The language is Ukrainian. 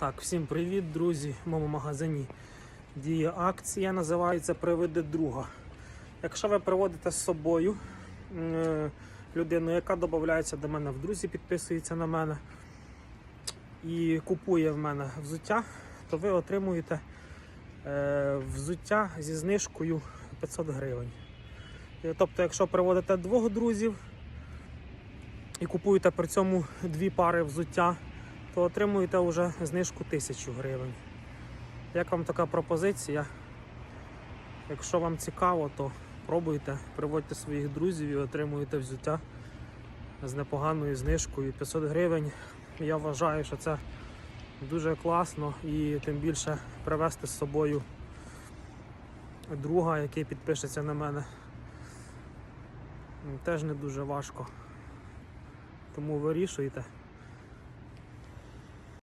Так, всім привіт, друзі. В моєму магазині діє акція, називається Приведи друга. Якщо ви приводите з собою е, людину, яка додається до мене в друзі, підписується на мене і купує в мене взуття, то ви отримуєте е, взуття зі знижкою 500 гривень. Е, Тобто, якщо приводите двох друзів і купуєте при цьому дві пари взуття, то отримуєте вже знижку 1000 гривень. Як вам така пропозиція? Якщо вам цікаво, то пробуйте, приводьте своїх друзів і отримуєте взуття з непоганою знижкою 500 гривень. Я вважаю, що це дуже класно і тим більше привезти з собою друга, який підпишеться на мене. Теж не дуже важко. Тому вирішуйте.